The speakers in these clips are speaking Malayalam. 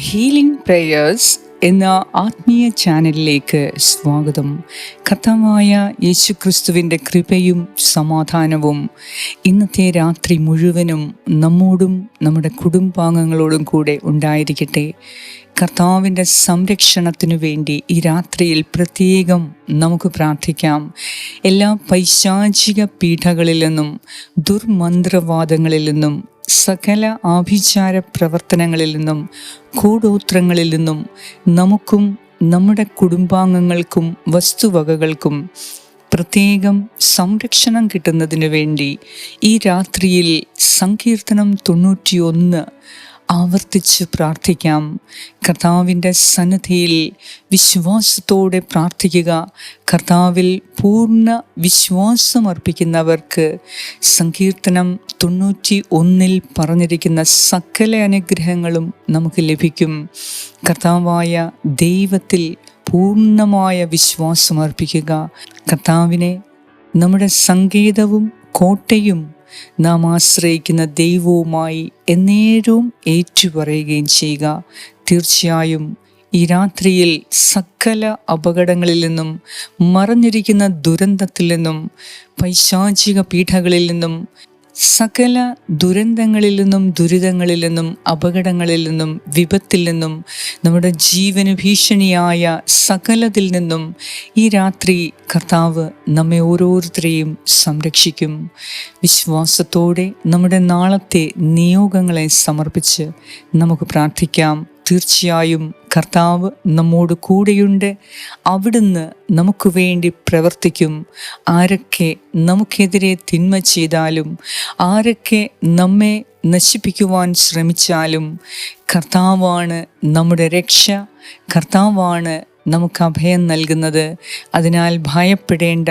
ഹീലിംഗ് പ്രേയേഴ്സ് എന്ന ആത്മീയ ചാനലിലേക്ക് സ്വാഗതം. കർത്താവായ യേശുക്രിസ്തുവിന്റെ കൃപയും സമാധാനവും ഇന്നത്തെ രാത്രി മുഴുവനും നമ്മോടും നമ്മുടെ കുടുംബാംഗങ്ങളോടും കൂടെ ഉണ്ടായിരിക്കട്ടെ. കർത്താവിന്റെ സംരക്ഷണത്തിനു വേണ്ടി ഈ രാത്രിയിൽ പ്രത്യേകം നമുക്ക് പ്രാർത്ഥിക്കാം. എല്ലാ പൈശാചിക പീഠകളിൽ നിന്നും ദുർമന്ത്രവാദങ്ങളിൽ നിന്നും സകല ആഭിചാര പ്രവർത്തനങ്ങളിൽ നിന്നും കൂടോത്രങ്ങളിൽ നിന്നും നമുക്കും നമ്മുടെ കുടുംബാംഗങ്ങൾക്കും വസ്തുവകകൾക്കും പ്രത്യേകം സംരക്ഷണം കിട്ടുന്നതിന് വേണ്ടി ഈ രാത്രിയിൽ സങ്കീർത്തനം തൊണ്ണൂറ്റിയൊന്ന് ആവർത്തിച്ച് പ്രാർത്ഥിക്കാം. കർത്താവിന്റെ സന്നദ്ധിയിൽ വിശ്വാസത്തോടെ പ്രാർത്ഥിക്കുക. കർത്താവിൽ പൂർണ വിശ്വാസമർപ്പിക്കുന്നവർക്ക് സങ്കീർത്തനം തൊണ്ണൂറ്റി ഒന്നിൽ പറഞ്ഞിരിക്കുന്ന സകല അനുഗ്രഹങ്ങളും നമുക്ക് ലഭിക്കും. കർത്താവായ ദൈവത്തിൽ പൂർണമായ വിശ്വാസമർപ്പിക്കുക. കർത്താവിനെ നമ്മുടെ സങ്കേതവും കോട്ടയും നാം ആശ്രയിക്കുന്ന ദൈവവുമായി എന്നേരവും ഏറ്റുപറയുകയും ചെയ്യുക. തീർച്ചയായും ഈ രാത്രിയിൽ സകല അപകടങ്ങളിൽ നിന്നും മറഞ്ഞിരിക്കുന്ന ദുരന്തത്തിൽ നിന്നും പൈശാചിക പീഠകളിൽ നിന്നും സകല ദുരന്തങ്ങളിൽ നിന്നും ദുരിതങ്ങളിൽ നിന്നും അപകടങ്ങളിൽ നിന്നും വിപത്തിൽ നിന്നും നമ്മുടെ ജീവന് ഭീഷണിയായ സകലതിൽ നിന്നും ഈ രാത്രി കർത്താവ് നമ്മെ ഓരോരുത്തരെയും സംരക്ഷിക്കും. വിശ്വാസത്തോടെ നമ്മുടെ നാളത്തെ നിയോഗങ്ങളെ സമർപ്പിച്ച് നമുക്ക് പ്രാർത്ഥിക്കാം. തീർച്ചയായും കർത്താവ് നമ്മോട് കൂടെയുണ്ട്. അവിടുന്ന് നമുക്ക് വേണ്ടി പ്രവർത്തിക്കും. ആരൊക്കെ നമുക്കെതിരെ തിന്മ ചെയ്താലും ആരൊക്കെ നമ്മെ നശിപ്പിക്കുവാൻ ശ്രമിച്ചാലും കർത്താവാണ് നമ്മുടെ രക്ഷ. കർത്താവാണ് നമുക്ക് അഭയം നൽകുന്നത്. അതിനാൽ ഭയപ്പെടേണ്ട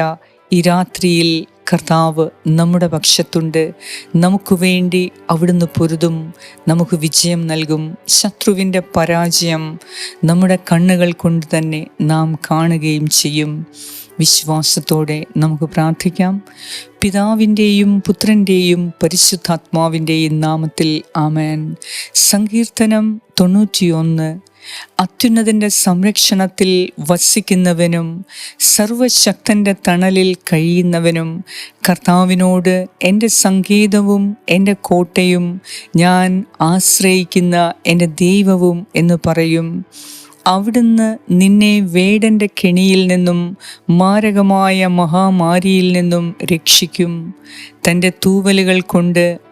ഈ രാത്രിയിൽ കർത്താവ് നമ്മുടെ പക്ഷത്തുണ്ട്. നമുക്ക് വേണ്ടി അവിടുന്ന് പൊരുതും. നമുക്ക് വിജയം നൽകും. ശത്രുവിന്റെ പരാജയം നമ്മുടെ കണ്ണുകൾ കൊണ്ട് തന്നെ നാം കാണുകയും ചെയ്യും. വിശ്വാസത്തോടെ നമുക്ക് പ്രാർത്ഥിക്കാം. പിതാവിന്റെയും പുത്രന്റെയും പരിശുദ്ധാത്മാവിന്റെയും നാമത്തിൽ ആമേൻ. സങ്കീർത്തനം തൊണ്ണൂറ്റിയൊന്ന് അത്യുന്നതിന്റെ സംരക്ഷണത്തിൽ വസിക്കുന്നവനും സർവശക്തന്റെ തണലിൽ കഴിയുന്നവനും കർത്താവിനോട് എന്റെ സംഗീതവും എന്റെ കോട്ടയും ഞാൻ ആശ്രയിക്കുന്ന എന്റെ ദൈവവും എന്ന് പറയും. അവിടുന്ന് നിന്നെ വേടന്റെ കെണിയിൽ നിന്നും മാരകമായ മഹാമാരിയിൽ നിന്നും രക്ഷിക്കും. തന്റെ തൂവലുകൾ കൊണ്ട്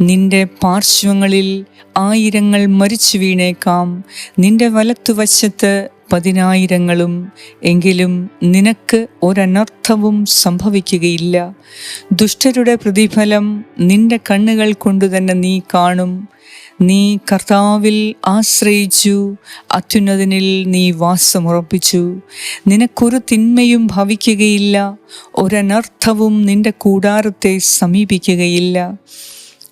നിന്റെ പാർശ്വങ്ങളിൽ ആയിരങ്ങൾ മരിച്ചു വീണേക്കാം. നിന്റെ വലത്തുവശത്ത് പതിനായിരങ്ങളും എങ്കിലും നിനക്ക് ഒരനർത്ഥവും സംഭവിക്കുകയില്ല. ദുഷ്ടരുടെ പ്രതിഫലം നിന്റെ കണ്ണുകൾ കൊണ്ടു തന്നെ നീ കാണും. നീ കർത്താവിൽ ആശ്രയിച്ചു അത്യുന്നതിനിൽ നീ വാസമുറപ്പിച്ചു. നിനക്കൊരു തിന്മയും ഭവിക്കുകയില്ല ഒരനർത്ഥവും നിന്റെ കൂടാരത്തെ സമീപിക്കുകയില്ല.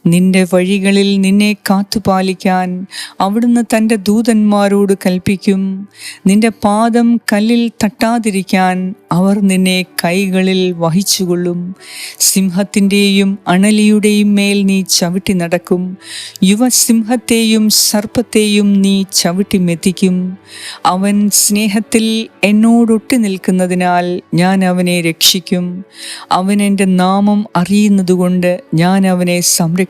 നിന്റെ വഴികളിൽ നിന്നെ കാത്തുപാലിക്കാൻ അവിടുന്ന് തന്റെ ദൂതന്മാരോട് കൽപ്പിക്കും. നിന്റെ പാദം കല്ലിൽ തട്ടാതിരിക്കാൻ അവർ നിന്നെ കൈകളിൽ വഹിച്ചുകൊള്ളും. സിംഹത്തിന്റെയും അണലിയുടെയും മേൽ നീ ചവിട്ടി നടക്കും. യുവസിംഹത്തെയും സർപ്പത്തെയും നീ ചവിട്ടി മെത്തിക്കും അവൻ സ്നേഹത്തിൽ എന്നോടൊട്ടി നിൽക്കുന്നതിനാൽ ഞാൻ അവനെ രക്ഷിക്കും. അവൻ എന്റെ നാമം അറിയുന്നതുകൊണ്ട് ഞാൻ അവനെ സംരക്ഷിക്കും.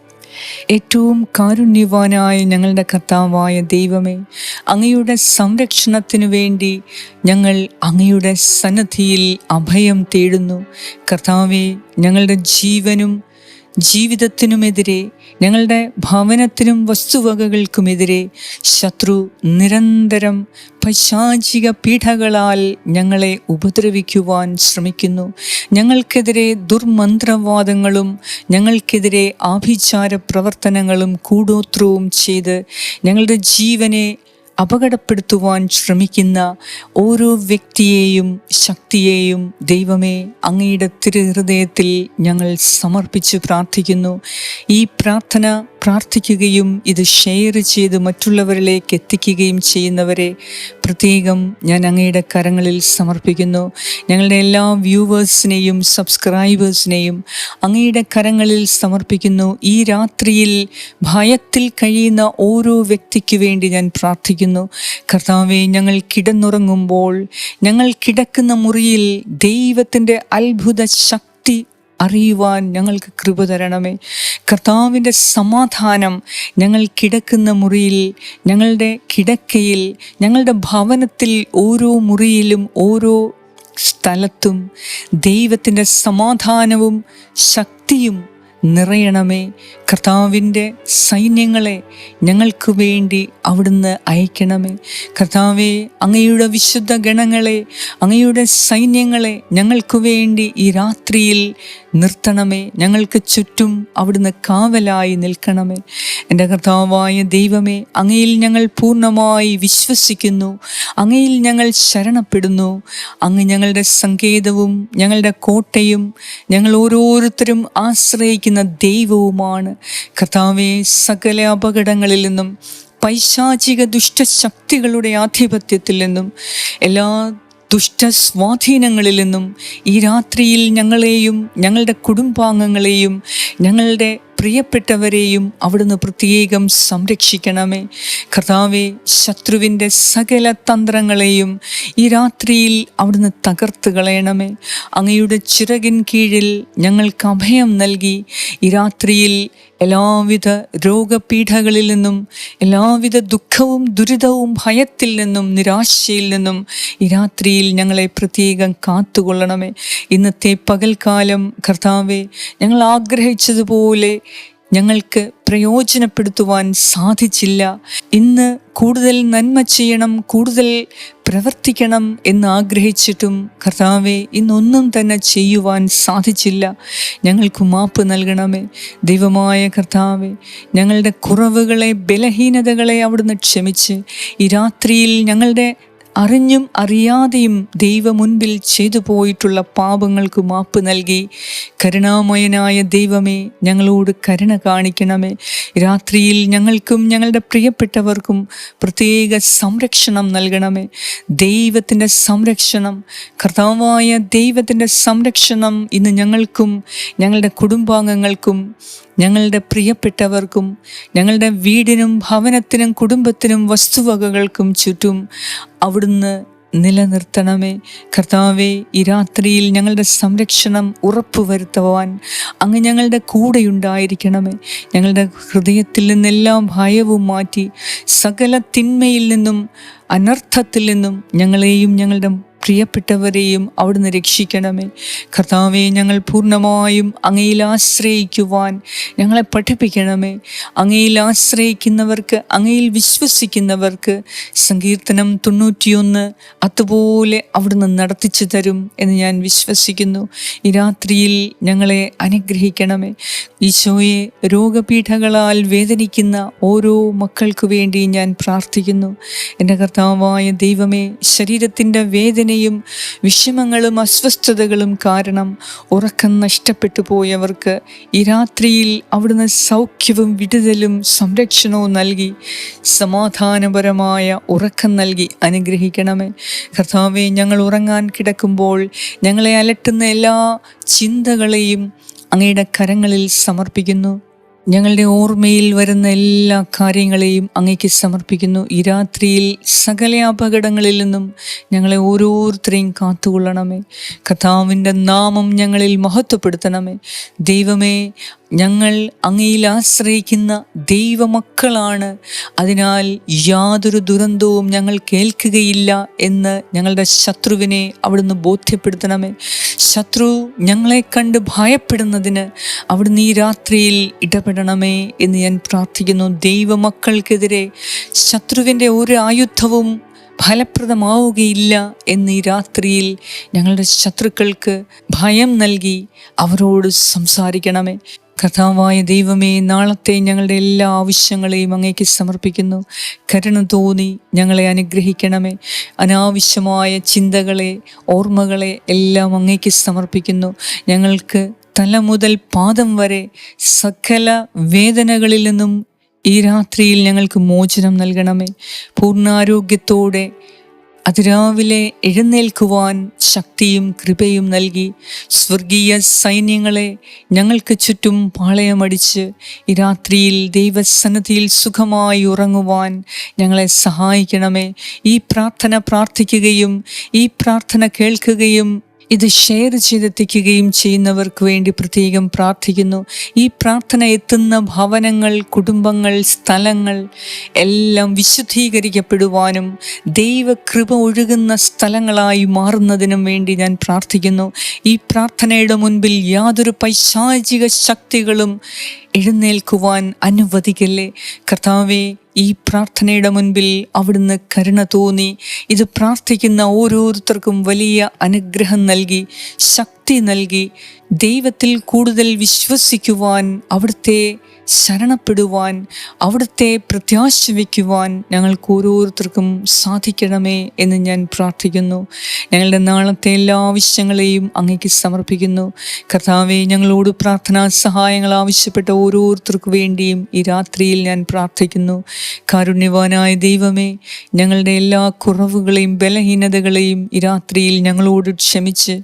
ഏറ്റവും കാരുണ്യവാനായ ഞങ്ങളുടെ കർത്താവായ ദൈവമേ അങ്ങയുടെ സംരക്ഷണത്തിനു വേണ്ടി ഞങ്ങൾ അങ്ങയുടെ സന്നദ്ധിയിൽ അഭയം തേടുന്നു. കർത്താവെ ഞങ്ങളുടെ ജീവനും ജീവിതത്തിനുമെതിരെ ഞങ്ങളുടെ ഭവനത്തിനും വസ്തുവകകൾക്കുമെതിരെ ശത്രു നിരന്തരം പൈശാചിക പീഠകളാൽ ഞങ്ങളെ ഉപദ്രവിക്കുവാൻ ശ്രമിക്കുന്നു. ഞങ്ങൾക്കെതിരെ ദുർമന്ത്രവാദങ്ങളും ഞങ്ങൾക്കെതിരെ ആഭിചാര പ്രവർത്തനങ്ങളും കൂടോത്രവും ചെയ്ത് ഞങ്ങളുടെ ജീവനെ അപകടപ്പെടുത്തുവാൻ ശ്രമിക്കുന്ന ഓരോ വ്യക്തിയെയും ശക്തിയെയും ദൈവമേ അങ്ങയുടെ തിരുഹൃദയത്തിൽ ഞങ്ങൾ സമർപ്പിച്ച് പ്രാർത്ഥിക്കുന്നു. ഈ പ്രാർത്ഥന പ്രാർത്ഥിക്കുകയും ഇത് ഷെയർ ചെയ്ത് മറ്റുള്ളവരിലേക്ക് എത്തിക്കുകയും ചെയ്യുന്നവരെ പ്രത്യേകം ഞാൻ അങ്ങയുടെ കരങ്ങളിൽ സമർപ്പിക്കുന്നു. ഞങ്ങളുടെ എല്ലാ വ്യൂവേഴ്സിനെയും സബ്സ്ക്രൈബേഴ്സിനെയും അങ്ങയുടെ കരങ്ങളിൽ സമർപ്പിക്കുന്നു. ഈ രാത്രിയിൽ ഭയത്തിൽ കഴിയുന്ന ഓരോ വ്യക്തിക്ക് വേണ്ടി ഞാൻ പ്രാർത്ഥിക്കുന്നു. കർത്താവെ ഞങ്ങൾ കിടന്നുറങ്ങുമ്പോൾ ഞങ്ങൾ കിടക്കുന്ന മുറിയിൽ ദൈവത്തിന്റെ അത്ഭുത ശക്തി അറിയുവാൻ ഞങ്ങൾക്ക് കൃപ തരണമേ. കർത്താവിന്റെ സമാധാനം ഞങ്ങൾ കിടക്കുന്ന മുറിയിൽ ഞങ്ങളുടെ കിടക്കയിൽ ഞങ്ങളുടെ ഭവനത്തിൽ ഓരോ മുറിയിലും ഓരോ സ്ഥലത്തും ദൈവത്തിന്റെ സമാധാനവും ശക്തിയും നിറയണമേ. കർത്താവിന്റെ സൈന്യങ്ങളെ ഞങ്ങൾക്ക് വേണ്ടി അവിടുന്ന് അയക്കണമേ. കർത്താവെ അങ്ങയുടെ വിശുദ്ധ ഗണങ്ങളെ അങ്ങയുടെ സൈന്യങ്ങളെ ഞങ്ങൾക്ക് വേണ്ടി ഈ രാത്രിയിൽ നിർത്തണമേ. ഞങ്ങൾക്ക് ചുറ്റും അവിടുന്ന് കാവലായി നിൽക്കണമേ. എന്റെ കർത്താവായ ദൈവമേ അങ്ങയിൽ ഞങ്ങൾ പൂർണമായി വിശ്വസിക്കുന്നു. അങ്ങയിൽ ഞങ്ങൾ ശരണപ്പെടുന്നു. അങ്ങ് ഞങ്ങളുടെ സങ്കേതവും ഞങ്ങളുടെ കോട്ടയും ഞങ്ങൾ ഓരോരുത്തരും ആശ്രയിക്കുന്ന ദൈവവുമാണ്. കർത്താവെ സകല അപകടങ്ങളിൽ നിന്നും പൈശാചിക ദുഷ്ടശക്തികളുടെ ആധിപത്യത്തിൽ നിന്നും എല്ലാ ദുഷ്ടസ്വാധീനങ്ങളിൽ നിന്നും ഈ രാത്രിയിൽ ഞങ്ങളെയും ഞങ്ങളുടെ കുടുംബാംഗങ്ങളെയും ഞങ്ങളുടെ പ്രിയപ്പെട്ടവരെയും അവിടുന്ന് പ്രത്യേകം സംരക്ഷിക്കണമേ. കർത്താവെ ശത്രുവിന്റെ സകല തന്ത്രങ്ങളെയും ഈ രാത്രിയിൽ അവിടുന്ന് തകർത്ത് കളയണമേ. അങ്ങയുടെ ചിറകിൻ കീഴിൽ ഞങ്ങൾക്ക് അഭയം നൽകി ഈ രാത്രിയിൽ എല്ലാവിധ രോഗപീഠകളിൽ നിന്നും എല്ലാവിധ ദുഃഖവും ദുരിതവും ഭയത്തിൽ നിന്നും നിരാശയിൽ നിന്നും ഈ രാത്രിയിൽ ഞങ്ങളെ പ്രത്യേകം കാത്തുകൊള്ളണമേ. ഇന്നത്തെ പകൽക്കാലം കർത്താവെ ഞങ്ങൾ ആഗ്രഹിച്ചതുപോലെ ഞങ്ങൾക്ക് പ്രയോജനപ്പെടുത്തുവാൻ സാധിച്ചില്ല. ഇന്ന് കൂടുതൽ നന്മ ചെയ്യണം കൂടുതൽ പ്രവർത്തിക്കണം എന്ന് ആഗ്രഹിച്ചിട്ടും കർത്താവെ ഇന്നൊന്നും തന്നെ ചെയ്യുവാൻ സാധിച്ചില്ല. ഞങ്ങൾക്ക് മാപ്പ് നൽകണമേ. ദൈവമായ കർത്താവെ ഞങ്ങളുടെ കുറവുകളെ ബലഹീനതകളെ അവിടുന്ന് ക്ഷമിച്ച്. ഈ രാത്രിയിൽ ഞങ്ങളുടെ അറിഞ്ഞും അറിയാതെയും ദൈവമുൻപിൽ ചെയ്തു പോയിട്ടുള്ള പാപങ്ങൾക്ക് മാപ്പ് നൽകി. കരുണാമയനായ ദൈവമേ ഞങ്ങളോട് കരുണ കാണിക്കണമേ. രാത്രിയിൽ ഞങ്ങൾക്കും ഞങ്ങളുടെ പ്രിയപ്പെട്ടവർക്കും പ്രത്യേക സംരക്ഷണം നൽകണമേ. ദൈവത്തിന്റെ സംരക്ഷണം കർത്താവായ ദൈവത്തിന്റെ സംരക്ഷണം ഇന്ന് ഞങ്ങൾക്കും ഞങ്ങളുടെ കുടുംബാംഗങ്ങൾക്കും ഞങ്ങളുടെ പ്രിയപ്പെട്ടവർക്കും ഞങ്ങളുടെ വീടിനും ഭവനത്തിനും കുടുംബത്തിനും വസ്തുവകകൾക്കും ചുറ്റും അവിടുന്ന് നിലനിർത്തണമേ. കർത്താവെ ഈ രാത്രിയിൽ ഞങ്ങളുടെ സംരക്ഷണം ഉറപ്പുവരുത്തുവാൻ അങ്ങ് ഞങ്ങളുടെ കൂടെയുണ്ടായിരിക്കണമേ. ഞങ്ങളുടെ ഹൃദയത്തിൽ നിന്നെല്ലാം ഭയവും മാറ്റി സകല തിന്മയിൽ നിന്നും അനർത്ഥത്തിൽ നിന്നും ഞങ്ങളെയും ഞങ്ങളുടെ പ്രിയപ്പെട്ടവരെയും അവിടുന്ന് രക്ഷിക്കണമേ. കർത്താവെ ഞങ്ങൾ പൂർണമായും അങ്ങയിൽ ആശ്രയിക്കുവാൻ ഞങ്ങളെ പഠിപ്പിക്കണമേ. അങ്ങയിൽ ആശ്രയിക്കുന്നവർക്ക് അങ്ങയിൽ വിശ്വസിക്കുന്നവർക്ക് സങ്കീർത്തനം തൊണ്ണൂറ്റിയൊന്ന് അതുപോലെ അവിടുന്ന് നടത്തിച്ചു തരും എന്ന് ഞാൻ വിശ്വസിക്കുന്നു. ഈ രാത്രിയിൽ ഞങ്ങളെ അനുഗ്രഹിക്കണമേ. ഈശോയെ രോഗപീഠകളാൽ വേദനിക്കുന്ന ഓരോ മക്കൾക്കു വേണ്ടി ഞാൻ പ്രാർത്ഥിക്കുന്നു. എന്റെ കർത്താവായ ദൈവമേ ശരീരത്തിന്റെ വേദനയും വിഷമങ്ങളും അസ്വസ്ഥതകളും കാരണം ഉറക്കം നഷ്ടപ്പെട്ടു പോയവർക്ക് ഈ രാത്രിയിൽ അവിടുന്ന് സൗഖ്യവും വിടുതലും സംരക്ഷണവും നൽകി സമാധാനപരമായ ഉറക്കം നൽകി അനുഗ്രഹിക്കണമേ. കർത്താവെ ഞങ്ങൾ ഉറങ്ങാൻ കിടക്കുമ്പോൾ ഞങ്ങളെ അലട്ടുന്ന എല്ലാ ചിന്തകളെയും അങ്ങയുടെ കരങ്ങളിൽ സമർപ്പിക്കുന്നു. ഞങ്ങളുടെ ഓർമ്മയിൽ വരുന്ന എല്ലാ കാര്യങ്ങളെയും അങ്ങയ്ക്ക് സമർപ്പിക്കുന്നു. ഈ രാത്രിയിൽ സകല അപകടങ്ങളിൽ നിന്നും ഞങ്ങളെ ഓരോരുത്തരെയും കാത്തുകൊള്ളണമേ. കഥാവിന്റെ നാമം ഞങ്ങളിൽ മഹത്വപ്പെടുത്തണമേ. ദൈവമേ ഞങ്ങൾ അങ്ങയിൽ ആശ്രയിക്കുന്ന ദൈവമക്കളാണ്. അതിനാൽ യാതൊരു ദുരന്തവും ഞങ്ങൾ കേൾക്കുകയില്ല എന്ന് ഞങ്ങളുടെ ശത്രുവിനെ അവിടുന്ന് ബോധ്യപ്പെടുത്തണമേ. ശത്രു ഞങ്ങളെ കണ്ട് ഭയപ്പെടുന്നതിന് അവിടുന്ന് ഈ രാത്രിയിൽ ഇടപെടണമേ എന്ന് ഞാൻ പ്രാർത്ഥിക്കുന്നു. ദൈവമക്കൾക്കെതിരെ ശത്രുവിന്റെ ഒരു ആയുധവും ഫലപ്രദമാവുകയില്ല എന്ന് ഈ രാത്രിയിൽ ഞങ്ങളുടെ ശത്രുക്കൾക്ക് ഭയം നൽകി അവരോട് സംസാരിക്കണമേ. കഥാവായ ദൈവമേ നാളത്തെ ഞങ്ങളുടെ എല്ലാ ആവശ്യങ്ങളെയും അങ്ങേക്ക് സമർപ്പിക്കുന്നു. കരുണ തോന്നി ഞങ്ങളെ അനുഗ്രഹിക്കണമേ. അനാവശ്യമായ ചിന്തകളെ ഓർമ്മകളെ എല്ലാം അങ്ങേക്ക് സമർപ്പിക്കുന്നു. ഞങ്ങൾക്ക് തല മുതൽ പാദം വരെ സകല വേദനകളിൽ നിന്നും ഈ രാത്രിയിൽ ഞങ്ങൾക്ക് മോചനം നൽകണമേ. പൂർണാരോഗ്യത്തോടെ അതിരാവിലെ എഴുന്നേൽക്കുവാൻ ശക്തിയും കൃപയും നൽകി സ്വർഗീയ സൈന്യങ്ങളെ ഞങ്ങൾക്ക് ചുറ്റും പാളയമടിച്ച് ഈ രാത്രിയിൽ ദൈവസന്നദ്ധിയിൽ സുഖമായി ഉറങ്ങുവാൻ ഞങ്ങളെ സഹായിക്കണമേ. ഈ പ്രാർത്ഥന പ്രാർത്ഥിക്കുകയും ഈ പ്രാർത്ഥന കേൾക്കുകയും ഇത് ഷെയർ ചെയ്തെത്തിക്കുകയും ചെയ്യുന്നവർക്ക് വേണ്ടി പ്രത്യേകം പ്രാർത്ഥിക്കുന്നു. ഈ പ്രാർത്ഥന എത്തുന്ന ഭവനങ്ങൾ കുടുംബങ്ങൾ സ്ഥലങ്ങൾ എല്ലാം വിശുദ്ധീകരിക്കപ്പെടുവാനും ദൈവകൃപ ഒഴുകുന്ന സ്ഥലങ്ങളായി മാറുന്നതിനും വേണ്ടി ഞാൻ പ്രാർത്ഥിക്കുന്നു. ഈ പ്രാർത്ഥനയുടെ മുൻപിൽ യാതൊരു പൈശാചിക ശക്തികളും എഴുന്നേൽക്കുവാൻ അനുവദിക്കല്ലേ? കർത്താവെ ഈ പ്രാർത്ഥനയുടെ മുൻപിൽ അവിടുന്ന് കരുണ തോന്നി. ഇത് പ്രാർത്ഥിക്കുന്ന ഓരോരുത്തർക്കും വലിയ അനുഗ്രഹം നൽകി ശക്തി നൽകി. ദൈവത്തിൽ കൂടുതൽ വിശ്വസിക്കുവാൻ അവിടുത്തെ ശരണപ്പെടുവാൻ അവിടുത്തെ പ്രത്യാശ വയ്ക്കുവാൻ ഞങ്ങൾക്ക് ഓരോരുത്തർക്കും സാധിക്കണമേ എന്ന് ഞാൻ പ്രാർത്ഥിക്കുന്നു. ഞങ്ങളുടെ നാളത്തെ എല്ലാ ആവശ്യങ്ങളെയും അങ്ങേക്ക് സമർപ്പിക്കുന്നു. കർത്താവെ ഞങ്ങളോട് പ്രാർത്ഥനാ സഹായങ്ങൾ ആവശ്യപ്പെട്ട ഓരോരുത്തർക്കു വേണ്ടിയും ഈ രാത്രിയിൽ ഞാൻ പ്രാർത്ഥിക്കുന്നു. കാരുണ്യവാനായ ദൈവമേ ഞങ്ങളുടെ എല്ലാ കുറവുകളെയും ബലഹീനതകളെയും ഈ രാത്രിയിൽ ഞങ്ങളോട് ക്ഷമിച്ച്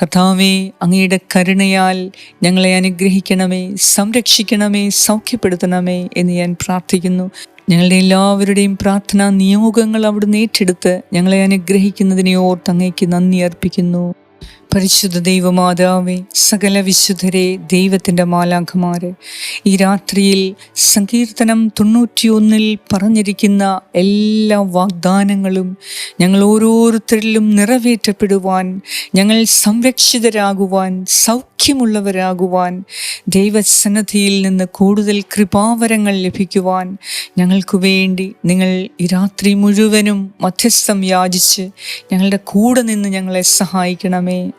കർത്താവെ അങ്ങയുടെ കരുണയാൽ ഞങ്ങളെ അനുഗ്രഹിക്കണമേ സംരക്ഷിക്കണമേ സൗഖ്യപ്പെടുത്തണമേ എന്ന് ഞാൻ പ്രാർത്ഥിക്കുന്നു. ഞങ്ങളുടെ എല്ലാവരുടെയും പ്രാർത്ഥനാ നിയോഗങ്ങൾ അവിടുന്ന് ഏറ്റെടുത്ത് ഞങ്ങളെ അനുഗ്രഹിക്കുന്നതിനെ ഓർത്ത് നന്ദി അർപ്പിക്കുന്നു. പരിശുദ്ധ ദൈവമാതാവേ സകല വിശുദ്ധരെ ദൈവത്തിന്റെ മാലാഖമാര് ഈ രാത്രിയിൽ സങ്കീർത്തനം തൊണ്ണൂറ്റിയൊന്നിൽ പറഞ്ഞിരിക്കുന്ന എല്ലാ വാഗ്ദാനങ്ങളും ഞങ്ങൾ ഓരോരുത്തരിലും നിറവേറ്റപ്പെടുവാൻ ഞങ്ങൾ സംരക്ഷിതരാകുവാൻ സൗഖ്യമുള്ളവരാകുവാൻ ദൈവസന്നദ്ധിയിൽ നിന്ന് കൂടുതൽ കൃപാവരങ്ങൾ ലഭിക്കുവാൻ ഞങ്ങൾക്ക് വേണ്ടി നിങ്ങൾ ഈ രാത്രി മുഴുവനും മധ്യസ്ഥം യാചിച്ച് ഞങ്ങളുടെ കൂടെ നിന്ന് ഞങ്ങളെ സഹായിക്കണമേ.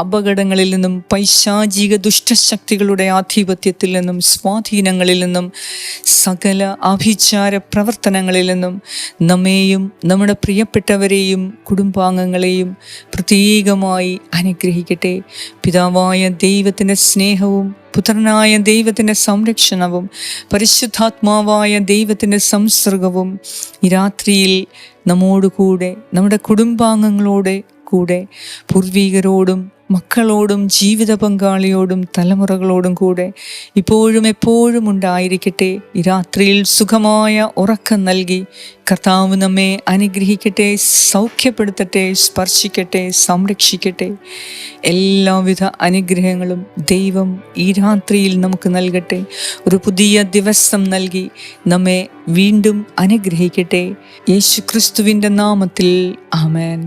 അപകടങ്ങളിൽ നിന്നും പൈശാചിക ദുഷ്ടശക്തികളുടെ ആധിപത്യത്തിൽ നിന്നും സ്വാധീനങ്ങളിൽ നിന്നും സകല ആഭിചാര പ്രവർത്തനങ്ങളിൽ നിന്നും നമ്മെയും നമ്മുടെ പ്രിയപ്പെട്ടവരെയും കുടുംബാംഗങ്ങളെയും പ്രത്യേകമായി അനുഗ്രഹിക്കട്ടെ. പിതാവായ ദൈവത്തിന്റെ സ്നേഹവും പുത്രനായ ദൈവത്തിന്റെ സംരക്ഷണവും പരിശുദ്ധാത്മാവായ ദൈവത്തിന്റെ സംസർഗവും ഈ രാത്രിയിൽ നമ്മോടുകൂടെ നമ്മുടെ കുടുംബാംഗങ്ങളോടെ കൂടെ പൂർവീകരോടും മക്കളോടും ജീവിത പങ്കാളിയോടും തലമുറകളോടും കൂടെ ഇപ്പോഴും എപ്പോഴും ഉണ്ടായിരിക്കട്ടെ. ഈ രാത്രിയിൽ സുഖമായ ഉറക്കം നൽകി കർത്താവ് നമ്മെ അനുഗ്രഹിക്കട്ടെ സൗഖ്യപ്പെടുത്തട്ടെ സ്പർശിക്കട്ടെ സംരക്ഷിക്കട്ടെ. എല്ലാവിധ അനുഗ്രഹങ്ങളും ദൈവം ഈ രാത്രിയിൽ നമുക്ക് നൽകട്ടെ. ഒരു പുതിയ ദിവസം നൽകി നമ്മെ വീണ്ടും അനുഗ്രഹിക്കട്ടെ. യേശു ക്രിസ്തുവിന്റെ നാമത്തിൽ ആമേൻ.